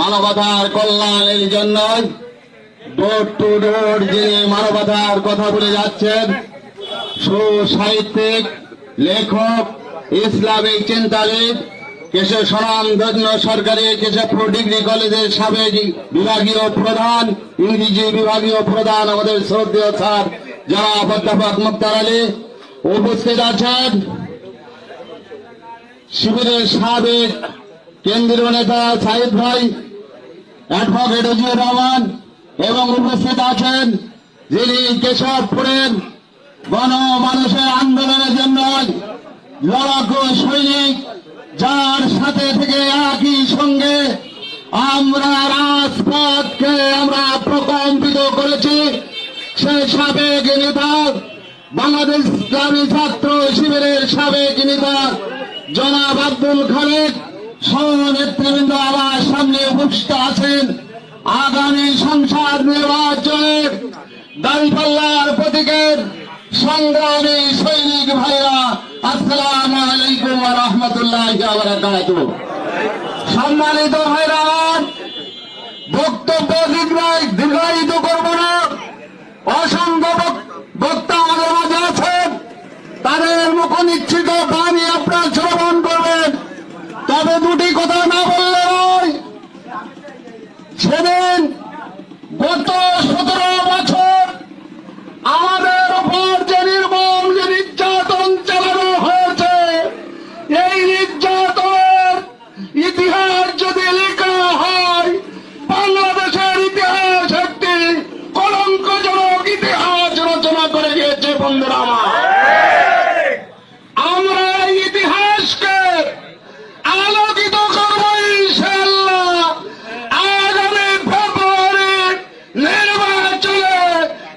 মানবতার কল্যাণের জন্য ডোর টু ডোর যিনি মানবতার কথা বলে যাচ্ছেন, সুসাহিত্যিক, লেখক, ইসলামিক চিন্তাবিদ, কেশব স্বনামধন্য সরকারি কেশবপুর ডিগ্রি কলেজের সাবেক বিভাগীয় প্রধান, ইংরেজি বিভাগীয় প্রধান আমাদের শ্রদ্ধেয় স্যার যারা অধ্যাপক মুক্তার আলী উপস্থিত আছেন। শিবিরের সাবেক কেন্দ্রীয় নেতা সাহিদ ভাই, অ্যাডভোকেট অজিউর রহমান এবং উপস্থিত আছেন যিনি কেশবপুরের গণ মানুষের আন্দোলনের জন্য লড়াকু সৈনিক, যার সাথে থেকে একই সঙ্গে আমরা রাজপথকে আমরা প্রকম্পিত করেছি। সেই সাবেক নেতা, বাংলাদেশ ইসলামী ছাত্র শিবিরের সাবেক নেতা জনাব আব্দুল খালেক। সহ নেতৃবৃন্দ আমার সামনে উপস্থিত আছেন। আগামী সংসদ নির্বাচনে দাঁড়িপাল্লার প্রতীকের সংগ্রামী সৈনিক ভাইরা, আসসালাম আলাইকুম রহমতুল্লাহ সম্মানিত ভাইরা বক্তব্য দীর্ঘায় দীর্ঘায়িত করব না। অসংখ্য বক- বক্তা আমাদের মাঝে আছেন। তাদের মুখ নিশ্চিত বাণী আপনার শ্রবণ করবেন তবে দুটি কথা না বললে নয় সেদিন গত সতেরো বছর আমাদের উপর যে নির্মম যে নির্যাতন চালানো হয়েছে এই নির্যাতনের ইতিহাস যদি লেখা হয় বাংলাদেশের ইতিহাস একটি কলঙ্কজনক ইতিহাস রচনা করে গিয়েছে বন্ধুরা আমার আমরা এই ইতিহাসকে আলোকিত করব ইনশাল্লাহ আগামী ফেব্রুয়ারি নির্বাচনে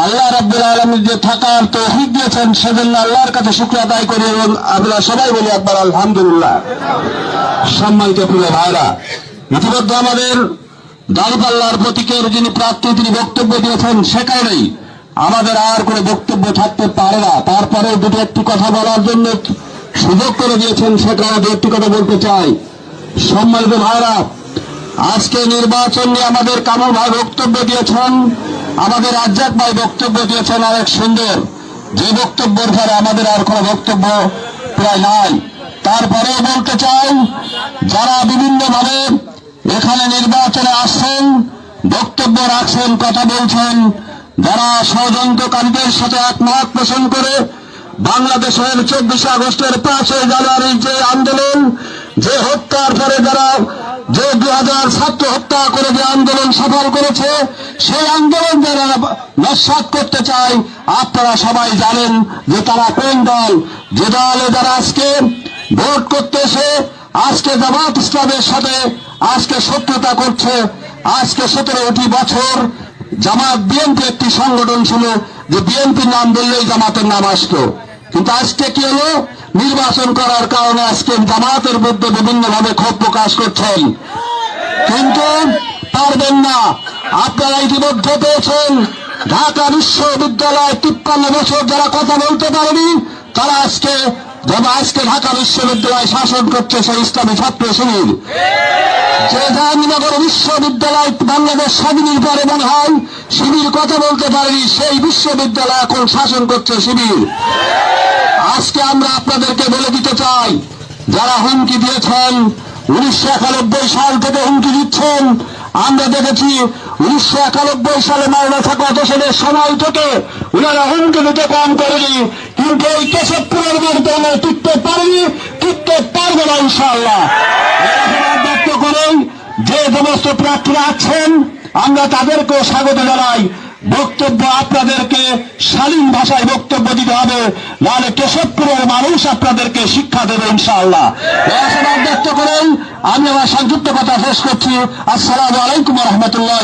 আল্লাহ রাব্বুল আলমীর যে থাকার তৌফিক দিয়েছেন, সেজন্য আল্লাহর কাছে শুক্র আদায় করি এবং আমরা সবাই বলি একবার আলহামদুলিল্লাহ। সম্মানিত প্রিয় ভাইরা, ইতিমধ্যে আমাদের দাঁড়িপাল্লার প্রতীকের যিনি প্রার্থী, তিনি বক্তব্য দিয়েছেন সে কারণেই আমাদের আর কোনো বক্তব্য থাকতে পারে না। তারপরে দুটো একটি কথা বলার জন্য সুযোগ করে দিয়েছেন, সে কারণে দু একটি কথা বলতে চাই। সম্মানিত ভাইরা, আজকে নির্বাচন নিয়ে আমাদের কামল ভাই বক্তব্য দিয়েছেন। আমাদের রাজ্জাক ভাই বক্তব্য দিয়েছেন অনেক সুন্দর। যে বক্তব্যের পরে আমাদের আর কোনো বক্তব্য প্রায় নাই। তারপরেও বলতে চাই, যারা বিভিন্নভাবে এখানে নির্বাচনে আসছেন, বক্তব্য রাখছেন, কথা বলছেন, যারা ষড়যন্ত্রকারীদের সাথে একমত পোষণ করে বাংলাদেশের চব্বিশে আগস্টের পাঁচই জানুয়ারির যে আন্দোলন, যে হত্যার পরে যারা দু হাজার ছাত্র হত্যা করে যে আন্দোলন সফল করেছে, সেই আন্দোলন যারা নস্বাত করতে চায় আপনারা সবাই জানেন যে তারা কোন দল? যে দলে যারা আজকে ভোট করতে এসে, আজকে জামাত ইসলামের সাথে, আজকে শত্রুতা করছে, আজকে সতেরোটি বছর জামাত বিএনপি একটি সংগঠন ছিল যে বিএনপির নাম বললেই জামাতের নাম আসতো। কিন্তু আজকে কি হলো? নির্বাচন করার কারণে আজকে জামাতের মধ্যে বিভিন্নভাবে ক্ষোভ প্রকাশ করছেন। কিন্তু পারবেন না। আপনারা ইতিমধ্যে পেয়েছেন ঢাকা বিশ্ববিদ্যালয় তিপ্পান্ন বছর যারা কথা বলতে পারেনি, তারা আজকে যারা আজকে ঢাকা বিশ্ববিদ্যালয় শাসন করছে সেই ইসলামী ছাত্র শিবির। যে জাহাঙ্গীরনগর বিশ্ববিদ্যালয় বাংলাদেশ স্বাধীনের পরে মনে হয় শিবির কথা বলতে পারেনি, সেই বিশ্ববিদ্যালয় এখন শাসন করছে শিবির। আজকে আমরা আপনাদেরকে বলে দিতে চাই, যারা হুমকি দিয়েছেন উনিশশো একানব্বই সাল থেকে হুমকি দিচ্ছেন। আমরা দেখেছি উনিশশো একানব্বই সালে মাওলা থাকা দেশের সময় থেকে ওনারা হুমকি দিতে কম করেনি। কিন্তু এই কেশবপুরের মধ্যে আমরা টিকতে পারিনি, টিকতে পারবে না ইনশাআল্লাহ। এরকম ব্যক্ত করেই যে সমস্ত প্রার্থীরা আছেন, আমরা তাদেরকেও স্বাগত জানাই। বক্তব্য আপনাদেরকে শালীন ভাষায় বক্তব্য দিতে হবে। নাহলে কেশবপুরের মানুষ আপনাদেরকে শিক্ষা দেবে, ইনশাআল্লাহ। ব্যক্ত করেন। আমি আমার সংযুক্ত কথা শেষ করছি। আসসালামু আলাইকুম রহমতুল্লাহ